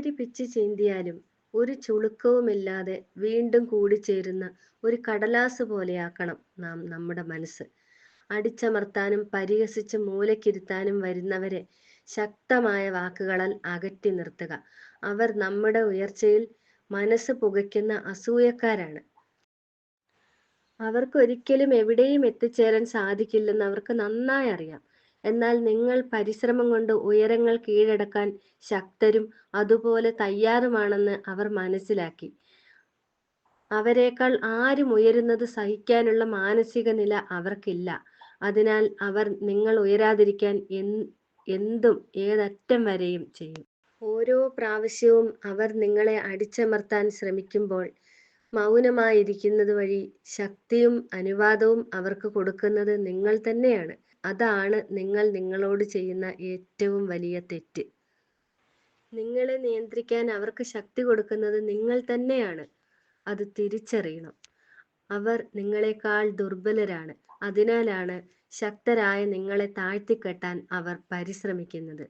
ആര് പിച്ച് ചീന്തിയാലും ഒരു ചുളുക്കവുമില്ലാതെ വീണ്ടും കൂടിച്ചേരുന്ന ഒരു കടലാസ് പോലെയാക്കണം നാം നമ്മുടെ മനസ്സ്. അടിച്ചമർത്താനും പരിഹസിച്ച് മൂലക്കിരുത്താനും വരുന്നവരെ ശക്തമായ വാക്കുകളാൽ അകറ്റി നിർത്തുക. അവർ നമ്മുടെ ഉയർച്ചയിൽ മനസ്സ് പുകയ്ക്കുന്ന അസൂയക്കാരാണ്. അവർക്ക് ഒരിക്കലും എവിടെയും എത്തിച്ചേരാൻ സാധിക്കില്ലെന്ന് അവർക്ക് നന്നായി അറിയാം. എന്നാൽ നിങ്ങൾ പരിശ്രമം കൊണ്ട് ഉയരങ്ങൾ കീഴടക്കാൻ ശക്തരും അതുപോലെ തയ്യാറുമാണെന്ന് അവർ മനസ്സിലാക്കി. അവരെക്കാൾ ആരും ഉയരുന്നത് സഹിക്കാനുള്ള മാനസിക നില അവർക്കില്ല. അതിനാൽ അവർ നിങ്ങൾ ഉയരാതിരിക്കാൻ എന്തും ഏതറ്റം വരെയും ചെയ്യും. ഓരോ പ്രാവശ്യവും അവർ നിങ്ങളെ അടിച്ചമർത്താൻ ശ്രമിക്കുമ്പോൾ മൗനമായിരിക്കുന്നത് വഴി ശക്തിയും അനുവാദവും അവർക്ക് കൊടുക്കുന്നത് നിങ്ങൾ തന്നെയാണ്. അതാണ് നിങ്ങൾ നിങ്ങളോട് ചെയ്യുന്ന ഏറ്റവും വലിയ തെറ്റ്. നിങ്ങളെ നിയന്ത്രിക്കാൻ അവർക്ക് ശക്തി കൊടുക്കുന്നത് നിങ്ങൾ തന്നെയാണ്. അത് തിരിച്ചറിയണം. അവർ നിങ്ങളെക്കാൾ ദുർബലരാണ്. അതിനാലാണ് ശക്തരായ നിങ്ങളെ താഴ്ത്തിക്കെട്ടാൻ അവർ പരിശ്രമിക്കുന്നത്.